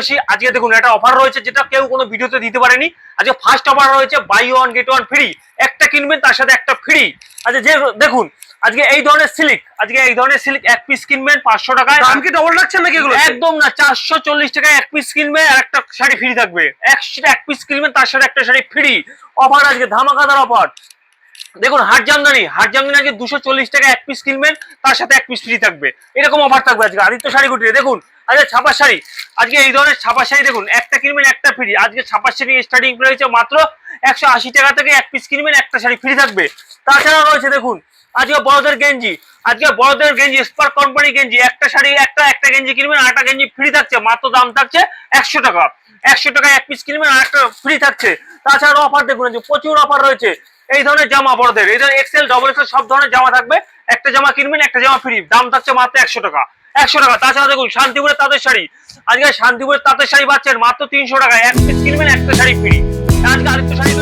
চলেছি আজকে দেখুন একটা অফার রয়েছে যেটা কেউ কোনো ভিডিওতে দিতে পারেনি। আজকে ফার্স্ট অফার রয়েছে buy one get one free একটা কিনবেন তার সাথে একটা ফ্রি আচ্ছা যে দেখুন আজকে এই ধরনের সিল্ক আজকে এই ধরনের সিল্ক এক পিস কিনবেন পাঁচশো টাকায়। দাম কি ডবল রাখছেন নাকি এগুলো একদম না চারশো চল্লিশ টাকায় এক পিস কিনবে আর একটা শাড়ি ফ্রি থাকবে। একশো এক পিস কিনবেন তার সাথে একটা শাড়ি ফ্রি অফার আজকে ধামাকাদার অফার দেখুন, হাট জামদানি হাট জামদানি আজকে দুশো চল্লিশ টাকা এক পিস কিনবেন, তার সাথে এক পিস ফ্রি থাকবে। এরকম অফার থাকবে আজকে, আদিত্য শাড়ি কুটিরে। দেখুন, আজকে ছাপা শাড়ি, আজকে এই ধরনের ছাপা শাড়ি দেখুন, একটা কিনবেন, একটা ফ্রি আজকে ছাপা শাড়ি স্টার্টিং রয়েছে মাত্র একশো আশি টাকা থেকে এক পিস কিনবেন, একটা শাড়ি ফ্রি থাকবে। তাছাড়া রয়েছে দেখুন, আজকে বড়দের গেঞ্জি, আজকে বড়দের গেঞ্জি স্পার্ক কোম্পানি গেঞ্জি, একটা শাড়ি, একটা একটা গেঞ্জি কিনবেন, আর একটা গেঞ্জি ফ্রি থাকছে, মাত্র দাম থাকছে একশো টাকা। একশো টাকা এক পিস কিনবেন, আর একটা ফ্রি থাকছে। তাছাড়া অফার দেখুন প্রচুর অফার রয়েছে। এই ধরনের জামা বড়দের, এই ধরনের এক্সেল ডবল এক্সেল সব ধরনের জামা থাকবে। একটা জামা কিনবেন, একটা জামা ফ্রি। দাম থাকছে মাত্র একশো টাকা। একশো টাকা। তাছাড়া দেখুন, শান্তিপুরের তাঁতের শাড়ি। আজকে শান্তিপুরের তাঁতের শাড়ি পাচ্ছেন মাত্র তিনশো টাকা। এক পিস কিনবেন, একটা শাড়ি ফ্রি। আজকে আরেকটা শাড়ি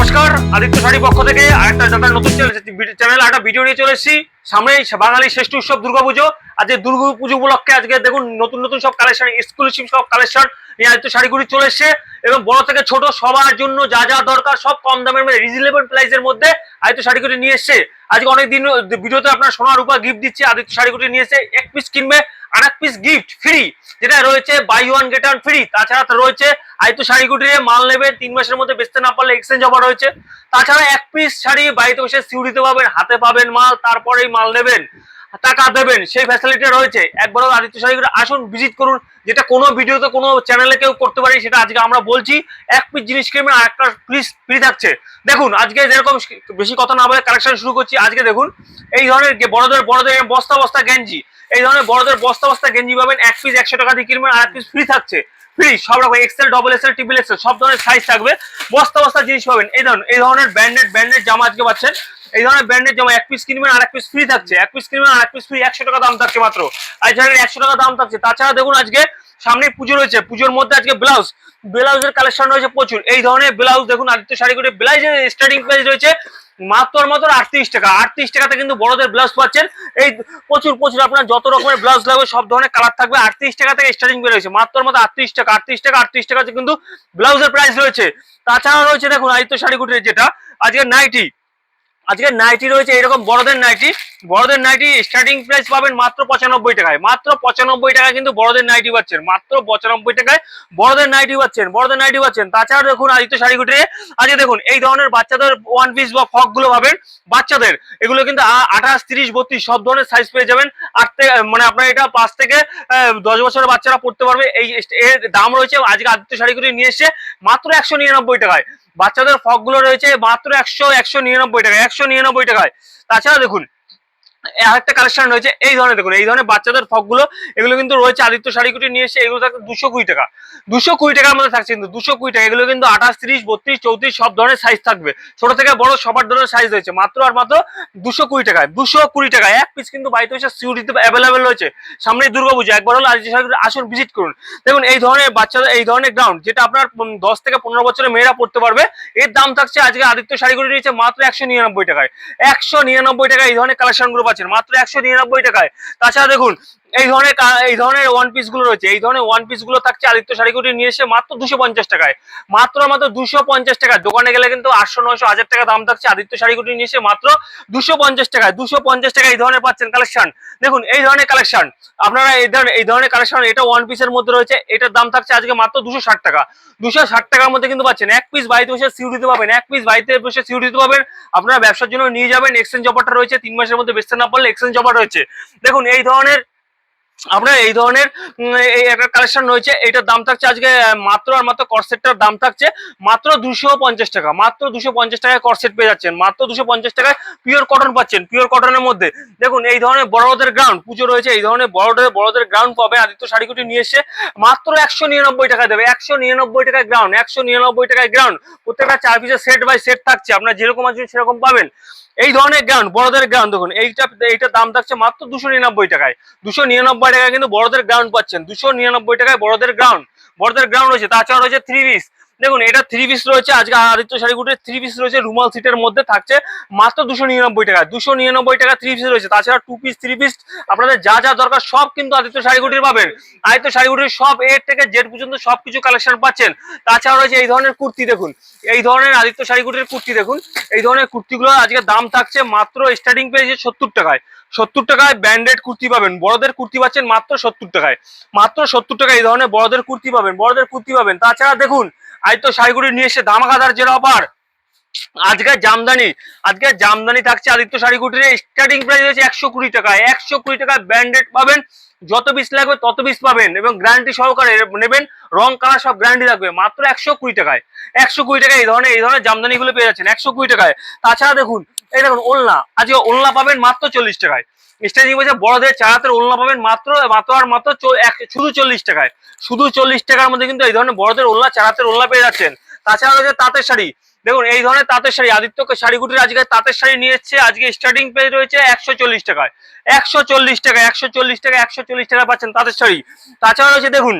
নমস্কার আদিত্য শাড়ি পক্ষ থেকে আরেকটা যাদের নতুন চ্যানেল একটা ভিডিও নিয়ে চলে এসেছি। সামনে বাঙালি শ্রেষ্ঠ উৎসব দুর্গাপুজো দুর্গা পুজো উপলক্ষে আজকে দেখুন, নতুন নতুন সব কালেকশন এক্সক্লুসিভ সব কালেকশন নিয়ে শাড়িগুলি চলে এসছে। এবং বড় থেকে ছোট সবার জন্য যা যা দরকার সব কম দামের মধ্যে রিজনেবল প্রাইসের মধ্যে আদিত্য শাড়িগুলি নিয়ে এসছে। আজকে অনেকদিন ভিডিওতে আপনার সোনার উপর গিফট দিচ্ছে, আদিত্য শাড়িগুলি নিয়ে এসে এক পিস কিনবে, আর এক পিস গিফট ফ্রি যেটা রয়েছে buy one get one free তাছাড়া রয়েছে আয়তো শাড়ি কুটিরে মাল নেবেন তিন মাসের মধ্যে বেচতে না পারলে এক্সচেঞ্জ অফার রয়েছে। তাছাড়া এক পিস শাড়ি বাড়িতে বসে সিউড়িতে পাবেন, হাতে পাবেন মাল তারপরেই মাল নেবেন, টাকা দেবেন, সেই ফ্যাসিলিটি রয়েছে। একবারও আদিত্য শাড়িগুলো আসুন ভিজিট করুন। যেটা কোনো ভিডিওতে কোনো চ্যানেলে কেউ করতে পারি, সেটা আজকে আমরা বলছি। এক পিস জিনিস কিনবেন আর একটা পিস ফ্রি থাকছে। দেখুন, আজকে যেরকম বেশি কথা না বলে কালেকশন শুরু করছি, আজকে দেখুন, এই ধরনের বড়দের বড়দের বস্তা বস্তা গেঞ্জি। এই ধরনের বড়দের বস্তা বস্তা গেঞ্জি পাবেন, এক পিস একশো টাকা দিয়ে কিনবেন আর এক পিস ফ্রি থাকছে। ফ্রি সব রকম XL double XL triple XL সব ধরনের সাইজ থাকবে। বস্তা বস্তা জিনিস পাবেন। এই ধরুন, এই ধরনের ব্র্যান্ডেড ব্র্যান্ডেড জামা আজকে পাচ্ছেন। এই ধরনের ব্র্যান্ডের জামা, এক পিস কিনবেন আর এক পিস ফ্রি থাকছে। এক পিস কিনবেন আর এক পিস ফ্রি একশো টাকা দাম থাকছে মাত্র। আর ধরেন একশো টাকা দাম থাকছে। তাছাড়া দেখুন আজকে সামনে পুজো রয়েছে। পুজোর মধ্যে আজকে ব্লাউজ ব্লাউজের কালেকশন রয়েছে প্রচুর। এই ধরনের ব্লাউজ দেখুন, আদিত্য শাড়ি করে ব্লাউজের স্টার্টিং প্রাইস রয়েছে মাত্র মাত্র আটত্রিশ টাকা। আটত্রিশ টাকাতে কিন্তু বড়দের ব্লাউজ পাচ্ছেন। এই প্রচুর প্রচুর আপনার যত রকমের ব্লাউজ লাগবে, সব ধরনের কালার থাকবে। আটত্রিশ টাকা থেকে স্টার্টিং বের হয়েছে মাত্র মাত্র আটত্রিশ টাকা আটত্রিশ টাকা, আটত্রিশ টাকাতে কিন্তু ব্লাউজের প্রাইস রয়েছে। তাছাড়া রয়েছে দেখুন আদিত্য শাড়ি কুটির যেটা, আজকে নাইটি আজকে নাইটি রয়েছে এরকম বড়দের নাইটি বড়দের নাইটি স্টার্টিং প্রাইস পাবেন মাত্র পঁচানব্বই টাকায়। মাত্র পঁচানব্বই টাকায় কিন্তু বড়দের নাইটি পাচ্ছেন। মাত্র পঁচানব্বই টাকায় বড়দের নাইটি পাচ্ছেন, বড়দের নাইটি পাচ্ছেন। তাছাড়া দেখুন আদিত্য শাড়ি কুটিরে আজকে দেখুন এই ধরনের বাচ্চাদের ওয়ান পিস বা ফকগুলো পাবেন। বাচ্চাদের, এগুলো কিন্তু আঠাশ, তিরিশ, বত্রিশ, সব ধরনের সাইজ পেয়ে যাবেন। আট থেকে মানে আপনার এটা পাঁচ থেকে দশ বছরের বাচ্চারা পড়তে পারবে। এই এর দাম রয়েছে আজকে আদিত্য শাড়ি কুটিরে নিয়ে এসছে মাত্র একশো নিরানব্বই টাকায়। বাচ্চাদের ফকগুলো রয়েছে মাত্র একশো একশো নিরানব্বই টাকায়, একশো নিরানব্বই টাকায়। তাছাড়া দেখুন আরেকটা কালেকশন রয়েছে, এই ধরনের দেখুন, এই ধরনের বাচ্চাদের ফকগুলো, এগুলো কিন্তু রয়েছে আদিত্য শাড়ি কুটি নিয়ে এসে, এগুলো থাকছে দুশো কুড়ি টাকা। দুশো কুড়ি টাকার মধ্যে থাকছে কিন্তু, দুশো কুড়ি টাকা, এগুলো কিন্তু আঠাশ, তিরিশ, বত্রিশ, চৌত্রিশ, সব ধরনের সাইজ থাকবে। ছোট থেকে বড় সবার ধরনের সাইজ রয়েছে, মাত্র আর মাত্র দুশো কুড়ি টাকায়, দুশো কুড়ি টাকায়। এক পিস কিন্তু বাড়িতে এসে সিউরিতে অ্যাভেলেবেল রয়েছে। সামনে দুর্গাপুজো একবার হলো আদিত্য শাড়ি আসুন ভিজিট করুন। দেখুন, এই ধরনের বাচ্চাদের, এই ধরনের গ্রাউন্ড যেটা আপনার দশ থেকে পনেরো বছরের মেয়েরা পড়তে পারবে, এর দাম থাকছে আজকে আদিত্য শাড়িগুলি নিয়েছে মাত্র একশো নিরানব্বই টাকায়। একশো নিরানব্বই টাকায় এই ধরনের কালেকশনগুলো পাচ্ছেন মাত্র একশো নিরানব্বই টাকায়। তাছাড়া দেখুন এই ধরনের এই ধরনের ওয়ান পিসগুলো রয়েছে। এই ধরনের ওয়ান পিসগুলো থাকছে আদিত্য শাড়িগুলি নিয়ে এসে মাত্র দুশো পঞ্চাশ টাকায়। মাত্র মাত্র দুশো পঞ্চাশ টাকায় দোকানে গেলে কিন্তু আটশো, নয়শো, হাজার টাকা দাম থাকছে আদিত্য শাড়িগুলি নিয়ে এসে মাত্র দুশো পঞ্চাশ টাকায়। দুশো পঞ্চাশ টাকা এই ধরনের পাচ্ছেন কালেকশন দেখুন, এই ধরনের কালেকশন আপনারা এই ধরনের এই ধরনের কালেকশন এটা ওয়ান পিসের মধ্যে রয়েছে। এটার দাম থাকছে আজকে মাত্র দুশো ষাট টাকা। দুশো ষাট টাকার মধ্যে কিন্তু পাচ্ছেন। এক পিস বাড়িতে বসে সিউ দিতে পাবেন। এক পিস বাড়িতে বসে সিউ দিতে পাবেন। আপনারা ব্যবসার জন্য নিয়ে যাবেন। এক্সচেঞ্জ অফারটা রয়েছে। তিন মাসের মধ্যে বেচতে না পারলে এক্সচেঞ্জ অফার রয়েছে। দেখুন, এই ধরনের আপনার এই ধরনের একটা কালেকশন রয়েছে, এটার দাম থাকছে আজকে মাত্র আর মাত্র করসেটটার দাম থাকছে মাত্র দুশো পঞ্চাশ টাকা, মাত্র দুশো পঞ্চাশ টাকায় করসেট পেয়ে যাচ্ছেন, মাত্র দুশো পঞ্চাশ টাকায় পিওর কটন পাচ্ছেন পিওর কটনের মধ্যে। দেখুন, এই ধরনের বড়দের গ্রাউন্ড পুজো রয়েছে, এই ধরনের বড়দের বড়দের গ্রাউন্ড পাবে, আদিত্য শাড়িকুটি নিয়ে এসে মাত্র একশো নিরানব্বই টাকা দেবে, একশো নিরানব্বই টাকায় গ্রাউন্ড একশো নিরানব্বই টাকায় গ্রাউন্ড প্রত্যেকটা চার পিসের সেট বাই সেট থাকছে, আপনার যেরকম আছে সেরকম পাবেন। এই ধরনের গ্রাউন্ড বড়দের গ্রাউন্ড দেখুন, এইটা, এইটার দাম থাকছে মাত্র দুশো নিরানব্বই টাকায়, দুশো নিরানব্বই টাকায় কিন্তু বড়দের গ্রাউন্ড পাচ্ছেন। দুশো নিরানব্বই টাকায় বড়দের গ্রাউন্ড বড়দের গ্রাউন্ড রয়েছে, তাছাড়া রয়েছে থ্রি দেখুন, এটা থ্রি পিস রয়েছে, আজকে আদিত্য শাড়িগুটির থ্রি পিস রয়েছে, রুমাল সিটের মধ্যে থাকছে, মাত্র দুশো নিরানব্বই টাকা। দুশো নিরানব্বই টাকা থ্রি পিস রয়েছে। তাছাড়া টু পিস থ্রি পিস আপনাদের যা যা দরকার সব কিন্তু আদিত্য শাড়ি শাড়িগুটির পাবেন। আদিত্য শাড়ি শাড়িগুটির সব এ থেকে জেড পর্যন্ত সবকিছু কালেকশন পাচ্ছেন। তাছাড়া রয়েছে এই ধরনের কুর্তি, দেখুন। এই ধরনের আদিত্য শাড়ি শাড়িগুটির কুর্তি, দেখুন। এই ধরনের কুর্তিগুলো আজকে দাম থাকছে মাত্র স্টার্টিং পেয়েছে সত্তর টাকায়। সত্তর টাকায় ব্যান্ডেড কুর্তি পাবেন। বড়দের কুর্তি পাচ্ছেন মাত্র সত্তর টাকায়। মাত্র সত্তর টাকায় এই ধরনের বড়দের কুর্তি পাবেন, বড়দের কুর্তি পাবেন। তাছাড়া দেখুন আদিত্য শাড়িগুড়ি নিয়ে এসে ধামাকাদার জেরা অফার আজকে জামদানি আজকে জামদানি থাকছে আদিত্য শাড়িগুটির স্টার্টিং প্রাইস হচ্ছে একশো কুড়ি টাকায়। একশো কুড়ি টাকায় ব্র্যান্ডেড পাবেন। যত পিস লাগবে তত পিস পাবেন এবং গ্যারান্টি সহকারে নেবেন। রং কালার সব গ্যারান্টি থাকবে। মাত্র একশো কুড়ি টাকায়। একশো কুড়ি টাকায় এই ধরনের এই ধরনের জামদানিগুলো পেয়ে যাচ্ছেন। একশো কুড়ি টাকায়। তাছাড়া দেখুন এই দেখুন, ওলনা। আজকে ওলনা পাবেন মাত্র চল্লিশ টাকায়। স্টেজিং বলছে, বড়দের চারাতের ওলনা পাবেন মাত্র মাত্র আর মাত্র শুধু চল্লিশ টাকায়। শুধু চল্লিশ টাকার মধ্যে কিন্তু এই ধরনের বড়দের ওলনা, চারাতের ওলনা পেয়ে যাচ্ছেন। তাছাড়া রয়েছে তাঁতের শাড়ি। দেখুন, এই ধরনের তাঁতের শাড়ি আদিত্য শাড়িগুটির আজকে তাঁতের শাড়ি নিয়ে এসছে, আজকে স্টার্টিং পেজ রয়েছে একশো চল্লিশ টাকায়। একশো চল্লিশ টাকা একশো চল্লিশ টাকা একশো চল্লিশ টাকা পাচ্ছেন তাঁতের শাড়ি। তাছাড়া রয়েছে, দেখুন,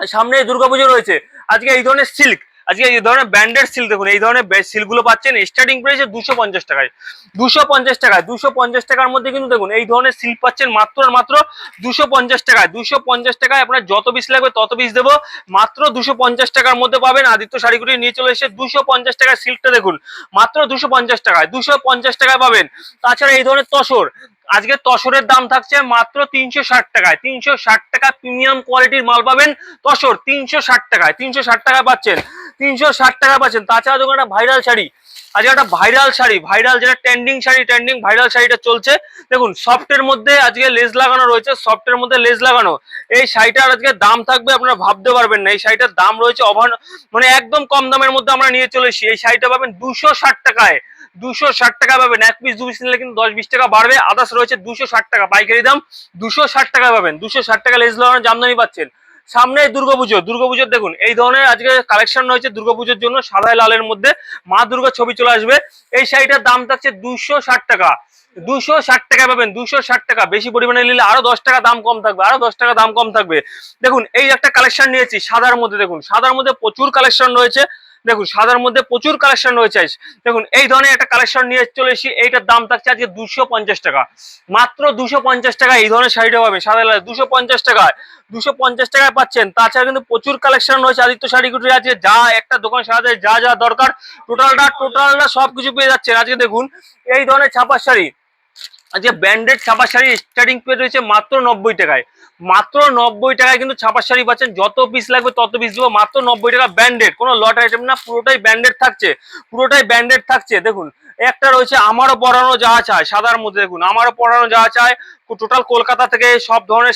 সামনে দুর্গাপুজো রয়েছে। আজকে এই ধরনের সিল্ক আজকে এই ধরনের ব্র্যান্ডেড সিল্ক দেখুন, এই ধরনের সিল্কগুলো পাচ্ছেন স্টার্টিং প্রাইসে দুশো পঞ্চাশ টাকায়। দুশো পঞ্চাশ টাকায়, দুশো পঞ্চাশ টাকার মধ্যে কিন্তু দেখুন, এই ধরনের সিল্ক পাচ্ছেন মাত্র আর মাত্র দুশো পঞ্চাশ টাকায়। দুশো পঞ্চাশ টাকায় আপনার যত পিস লাগবে তত পিস দেবো। মাত্র দুশো পঞ্চাশ টাকার মধ্যে পাবেন আদিত্য শাড়িগুলি নিয়ে চলে এসে দুশো পঞ্চাশ টাকায় সিল্কটা দেখুন। মাত্র দুশো পঞ্চাশ টাকায়, দুশো পঞ্চাশ টাকায় পাবেন। তাছাড়া এই ধরনের তসর, আজকে তসরের দাম থাকছে মাত্র তিনশো ষাট টাকায়। তিনশো ষাট টাকা প্রিমিয়াম কোয়ালিটির মাল পাবেন তসর, তিনশো ষাট টাকায়, তিনশো ষাট টাকায় পাচ্ছেন। তিনশো ষাট টাকা পাচ্ছেন। তাছাড়া দেখুন একটা ভাইরাল শাড়ি। আজকে একটা ভাইরাল শাড়ি ভাইরাল যেটা ট্রেন্ডিং শাড়ি ট্রেন্ডিং ভাইরাল শাড়িটা চলছে। দেখুন সফটের মধ্যে আজকে লেস লাগানো রয়েছে সফটের মধ্যে লেস লাগানো। এই শাড়িটার আজকে দাম থাকবে, আপনারা ভাবতে পারবেন না। এই শাড়িটার দাম রয়েছে অভান মানে একদম কম দামের মধ্যে আমরা নিয়ে চলে এসেছি। এই শাড়িটা পাবেন দুশো ষাট টাকায়। দুশো ষাট টাকা পাবেন। এক পিস দু পিস নিলে কিন্তু দশ বিশ টাকা বাড়বে। আদার্স রয়েছে দুশো ষাট টাকা। পাইকারি দাম দুশো ষাট টাকা পাবেন। দুশো ষাট টাকা লেস লাগানো জামদানি পাচ্ছেন। সামনে দুর্গাপুজো দুর্গাপুজোর দেখুন, এই ধরনের আজকে কালেকশন রয়েছে দুর্গাপুজোর জন্য, সাদা লালের মধ্যে মা দুর্গা ছবি চলে আসবে। এই শাড়িটার দাম থাকছে দুশো টাকা। দুশো ষাট টাকা পাবেন দুশো ষাট টাকা। বেশি পরিমাণে নিলে আরও দশ টাকা দাম কম থাকবে, আরও দশ টাকা দাম কম থাকবে। দেখুন, এই একটা কালেকশন নিয়েছি, সাদার মধ্যে দেখুন, সাদার মধ্যে প্রচুর কালেকশন রয়েছে। দেখুন, সাদার মধ্যে প্রচুর কালেকশন রয়েছে দেখুন, এই ধরনের একটা কালেকশন নিয়ে চলে এসেছি, এইটার দাম থাকছে আজকে দুশো পঞ্চাশ টাকা। মাত্র দুশো পঞ্চাশ টাকা এই ধরনের শাড়িটা পাবেন, সাদা দুশো পঞ্চাশ টাকায়। দুশো পঞ্চাশ টাকায় পাচ্ছেন, তাছাড়া কিন্তু প্রচুর কালেকশন রয়েছে আদিত্য শাড়িগুটির আছে যা একটা দোকান সাজাতে যা যা দরকার টোটালটা টোটালটা সবকিছু পেয়ে যাচ্ছেন। আজকে দেখুন, এই ধরনের ছাপার শাড়ি আজকে ব্র্যান্ডেড ছাপা শাড়ি স্টার্টিং পেয়ে রয়েছে মাত্র নব্বই টাকায়। মাত্র নব্বই টাকায় কিন্তু ছাপা শাড়ি পাচ্ছেন, যত পিস লাগবে তত পিস দেবো, মাত্র নব্বই টাকা ব্র্যান্ডেড। কোনো লট আইটেম না, পুরোটাই ব্র্যান্ডেড থাকছে। পুরোটাই ব্র্যান্ডেড থাকছে, দেখুন। একটা রয়েছে, আমারও পড়ানো যা চায়, সাদার মধ্যে দেখুন, আমারও পড়ানো যা চায় টোটাল কলকাতা থেকে সব ধরনের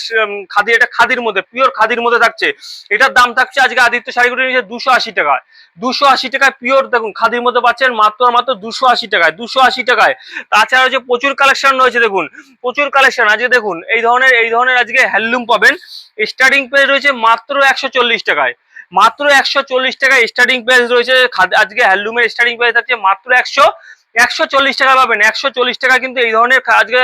খাদি, এটা খাদির মধ্যে পিওর খাদির মধ্যে থাকছে। এটার দাম থাকছে আজকে আদিত্য শাড়িগুলো নিয়েছে দুশো আশি টাকায়। দুশো আশি টাকায় পিওর দেখুন, খাদির মধ্যে পাচ্ছেন মাত্র মাত্র দুশো আশি টাকায়, দুশো আশি টাকায়। তাছাড়া হচ্ছে প্রচুর কালেকশন রয়েছে দেখুন, প্রচুর কালেকশন। আজকে দেখুন, এই ধরনের এই ধরনের আজকে হ্যান্ডলুম পাবেন স্টার্টিং প্রাইস রয়েছে মাত্র একশো চল্লিশ টাকায়। মাত্র একশো চল্লিশ টাকায় স্টার্টিং প্রাইস রয়েছে আজকে হ্যান্ডলুমের স্টার্টিং প্রাইস থাকছে মাত্র একশো একশো চল্লিশ টাকা পাবেন, একশো চল্লিশ টাকা কিন্তু এই ধরনের আজকে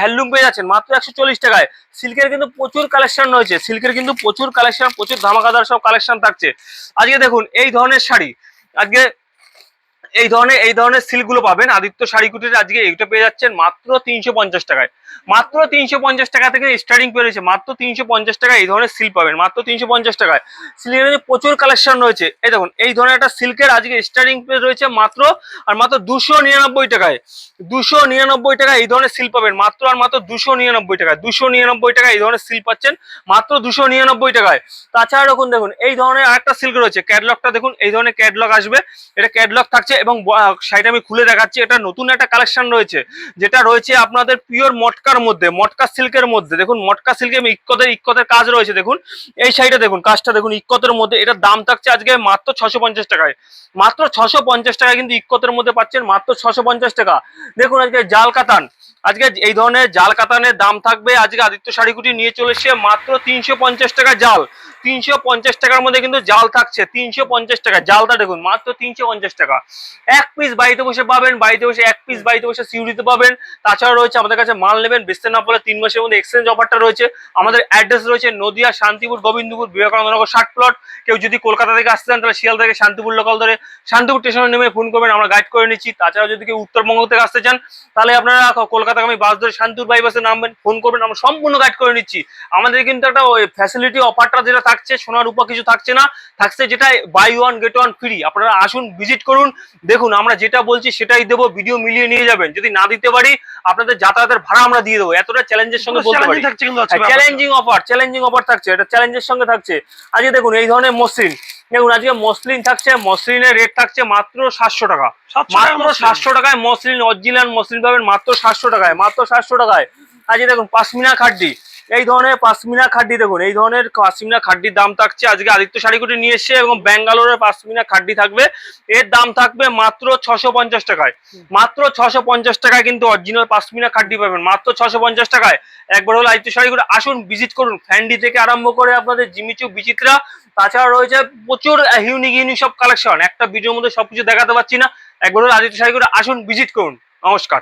হ্যান্ডলুম পেয়ে যাচ্ছেন, মাত্র একশো চল্লিশ টাকায়। সিল্কের কিন্তু প্রচুর কালেকশন রয়েছে, সিল্কের কিন্তু প্রচুর কালেকশন, প্রচুর ধামাকাদার সব কালেকশন থাকছে। আজকে দেখুন, এই ধরনের শাড়ি, আজকে এই ধরনের এই ধরনের সিল্কগুলো পাবেন, আদিত্য শাড়ি কুটির আজকে এইটা পেয়ে যাচ্ছেন মাত্র তিনশো পঞ্চাশ টাকায়। মাত্র তিনশো পঞ্চাশ টাকা থেকে স্টার্টিং পেয়েছে মাত্র তিনশো পঞ্চাশ টাকা এই ধরনের সিল্ক পাবেন। মাত্র তিনশো পঞ্চাশ টাকায়। সিল্কের প্রচুর কালেকশন রয়েছে। এই দেখুন, এই ধরনের একটা সিল্কের আজকে স্টার্টিং পেয়ে রয়েছে মাত্র আর মাত্র দুশো নিরানব্বই টাকায়। দুশো নিরানব্বই টাকা এই ধরনের সিল পাবেন। মাত্র আর মাত্র দুশো নিরানব্বই টাকায়। দুশো নিরানব্বই টাকা এই ধরনের সিল পাচ্ছেন। মাত্র দুশো নিরানব্বই টাকায়। তাছাড়া দেখুন দেখুন, এই ধরনের আরেকটা সিল্ক রয়েছে। ক্যাটলগটা দেখুন, এই ধরনের ক্যাটলগ আসবে। এটা ক্যাটলগ থাকছে এবং সাইড আমি খুলে দেখাচ্ছি। এটা নতুন একটা কালেকশন রয়েছে। যেটা রয়েছে আপনাদের পিওর মটকার মধ্যে, মটকা সিল্কের মধ্যে, দেখুন মটকা সিল্কে ইক্কতের ইক্কতের কাজ রয়েছে, দেখুন। এই সাইডে দেখুন, কাজটা দেখুন, ইক্কতের মধ্যে, এটার দাম থাকছে আজকে মাত্র ছশো পঞ্চাশ টাকায়। মাত্র ছশো পঞ্চাশ টাকা কিন্তু ইক্কতের মধ্যে পাচ্ছেন মাত্র ছশো পঞ্চাশ টাকা। দেখুন আজকে জাল কাতান, আজকে এই ধরনের জাল কাতানের দাম থাকবে আজকে আদিত্য শাড়িগুটি নিয়ে চলে এসেছে মাত্র তিনশো পঞ্চাশ টাকা জাল। তিনশো পঞ্চাশ টাকার মধ্যে কিন্তু জাল থাকছে, তিনশো পঞ্চাশ টাকা, জালটা দেখুন, মাত্র তিনশো পঞ্চাশ টাকা। এক পিস বাড়িতে বসে পাবেন, বাড়িতে বসে এক পিস বাড়িতে বসে সিউড়িতে পাবেন। তাছাড়া রয়েছে আমাদের কাছে মাল নেবেন বেচতে না পড়লে তিন মাসের মধ্যে এক্সচেঞ্জ অফারটা রয়েছে। আমাদের অ্যাড্রেস রয়েছে নদিয়া, শান্তিপুর, গোবিন্দপুর, বিবেকানন্দনগর ষাট প্লট কেউ যদি কলকাতা থেকে আসতে চান, তাহলে শিয়াল থেকে শান্তিপুর লোকাল ধরে শান্তিপুর স্টেশনে নেমে ফোন করবেন, আমরা গাইড করে নিচ্ছি। তাছাড়া যদি কেউ উত্তরবঙ্গ থেকে আসতে চান, তাহলে আপনারা কলকাতাগামী বাস ধরে শান্তিপুর বাইপাসে নামবেন ফোন করবেন, আমরা সম্পূর্ণ গাইড করে নিচ্ছি। আমাদের কিন্তু একটা ফ্যাসিলিটি অফারটা যেটা থাকছে সোনার উপর কিছু থাকছে না থাকছে যেটা buy one get one free আপনারা আসুন ভিজিট করুন। দেখুন আমরা যেটা বলছি সেটাই দেবো ভিডিও মিলিয়ে নিয়ে যাবেন। যদি না দিতে পারি আপনাদের যাতায়াতের ভাড়া আমরা দিয়ে দেবো। এতটা চ্যালেঞ্জের সঙ্গে বলতে পারি। চ্যালেঞ্জিং অফার চ্যালেঞ্জিং অফার থাকছে এটা চ্যালেঞ্জের সঙ্গে থাকছে। আজকে দেখুন এই ধরনের মসৃণ। দেখুন আজকে মসলিন থাকছে মসলিনের রেট থাকছে মাত্র সাতশো টাকা। মাত্র সাতশো টাকায় মসলিন অরিজিনাল মসলিন পাবেন মাত্র সাতশো টাকায় মাত্র সাতশো টাকায়। আজকে দেখুন পাশমিনা খাড্ডি। এই ধরনের পাশমিনা খাড্ডি দেখুন এই ধরনের পাশমিনা খাড্ডির দাম থাকছে। আজকে আদিত্য শাড়িকুটি নিয়ে এসছে এবং ব্যাঙ্গালোরের পাশমিনা খাড্ডি থাকবে। এর দাম থাকবে মাত্র ছশো পঞ্চাশ টাকায়। মাত্র ছশো পঞ্চাশ টাকায় কিন্তু অরিজিনাল পাশমিনা খাড্ডি পাবেন। মাত্র ছশো পঞ্চাশ টাকায়। একবার হলো আদিত্য শাড়িকুটি আসুন ভিজিট করুন। ফ্যান্ডি থেকে আরম্ভ করে আপনাদের জিমিচু বিচিত্রা তাছাড়া রয়েছে প্রচুর ইউনিক ইউনিক সব কালেকশন একটা ভিডিওর মধ্যে সবকিছু দেখাতে পারছি না। একবার হলো আদিত্য শাড়িকুটি আসুন ভিজিট করুন। নমস্কার।